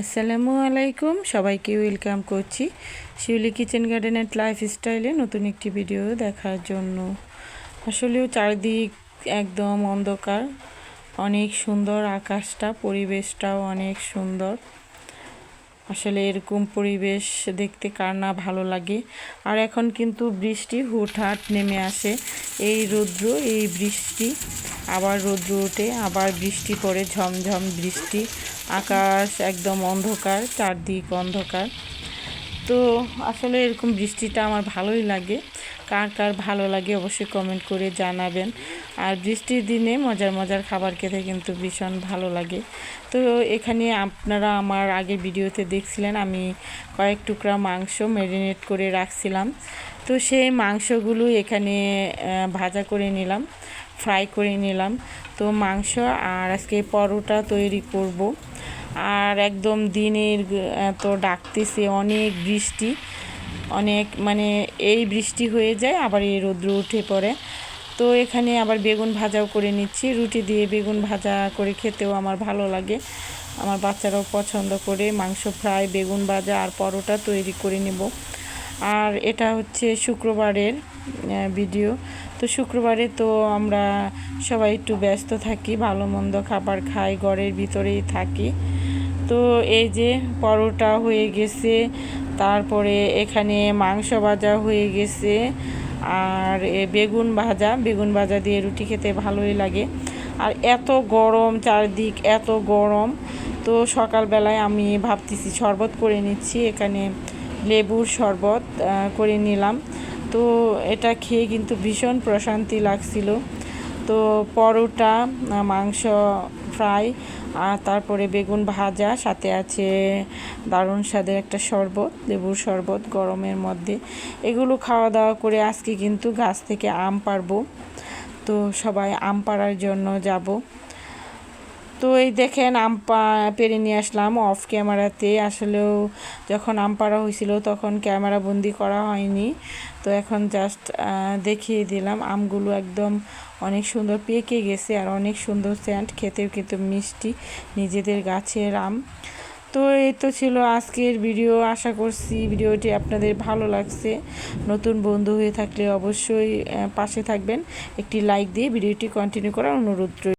আসসালামু আলাইকুম। সবাইকে ওয়েলকাম করছি Shiuli kitchen garden and life স্টাইলে নতুন একটি ভিডিও দেখার জন্য। আসলেও চারিদিক একদম অন্ধকার, অনেক সুন্দর আকাশটা, পরিবেশটাও অনেক সুন্দর। আসলে এরকম পরিবেশ দেখতে কার না ভালো লাগে। আর এখন কিন্তু বৃষ্টি হুটহাট নেমে আসে। এই রৌদ্র, এই বৃষ্টি, আবার রৌদ্র ওঠে, আবার বৃষ্টি পড়ে, ঝমঝম বৃষ্টি। আকাশ একদম অন্ধকার, চারদিক অন্ধকার। তো আসলে এরকম বৃষ্টিটা আমার ভালোই লাগে। কার কার ভালো লাগে অবশ্যই কমেন্ট করে জানাবেন। আর বৃষ্টির দিনে মজার মজার খাবার খেতে কিন্তু ভীষণ ভালো লাগে। তো এখানে আপনারা আমার আগের ভিডিওতে দেখছিলেন, আমি কয়েক টুকরা মাংস ম্যারিনেট করে রাখছিলাম। তো সেই মাংসগুলো এখানে ভাজা করে নিলাম ফ্রাই করে নিলাম। তো মাংস আর আজকে পরোটা তৈরি করব। আর একদম দিনের তো ডাকতেছে অনেক বৃষ্টি, অনেক মানে এই বৃষ্টি হয়ে যায়, আবার এই রৌদ্র উঠে পড়ে। তো এখানে আবার বেগুন ভাজাও করে নিচ্ছি, রুটি দিয়ে বেগুন ভাজা করে খেতেও আমার ভালো লাগে। আমার বাচ্চারাও পছন্দ করে, মাংস ফ্রাই, বেগুন ভাজা আর পরোটা তৈরি করে নেব। আর এটা হচ্ছে শুক্রবারের ভিডিও তো শুক্রবারে তো আমরা সবাই একটু ব্যস্ত থাকি, ভালো মন্দ খাবার খাই, ঘরের ভিতরেই থাকি। তো এই যে পরোটা হয়ে গেছে, তারপরে এখানে মাংস ভাজা হয়ে গেছে, আর বেগুন ভাজা বেগুন ভাজা দিয়ে রুটি খেতে ভালোই লাগে। আর এত গরম চারদিক, এত গরম। তো সকালবেলায় আমি ভাবতেছি শরবত করে নিচ্ছি, এখানে লেবুর শরবত করে নিলাম। তো এটা খেয়ে কিন্তু ভীষণ প্রশান্তি লাগছিল। তো পরোটা মাংস ফ্রাই, আর তারপরে বেগুন ভাজা, সাথে আছে দারুণ স্বাদের একটা শরবত, লেবুর শরবত গরমের মধ্যে। এগুলো খাওয়া দাওয়া করে আজকে কিন্তু গাছ থেকে আম পারব তো সবাই আম পাড়ার জন্য যাব। তো এই দেখেন আম পা পেরে নিয়ে আসলাম অফ ক্যামেরাতে আসলেও যখন আম পাড়া হয়েছিল তখন ক্যামেরা বন্দি করা হয়নি। তো এখন জাস্ট দেখিয়ে দিলাম। আমগুলো একদম অনেক সুন্দর পেকে গেছে আর অনেক সুন্দর স্যান্ড খেতেও কিন্তু মিষ্টি নিজেদের গাছের আম। তো এই তো ছিল আজকের ভিডিও আশা করছি ভিডিওটি আপনাদের ভালো লাগছে। নতুন বন্ধু হয়ে থাকলে অবশ্যই পাশে থাকবেন। একটি লাইক দিয়ে ভিডিওটি কন্টিনিউ করার অনুরোধ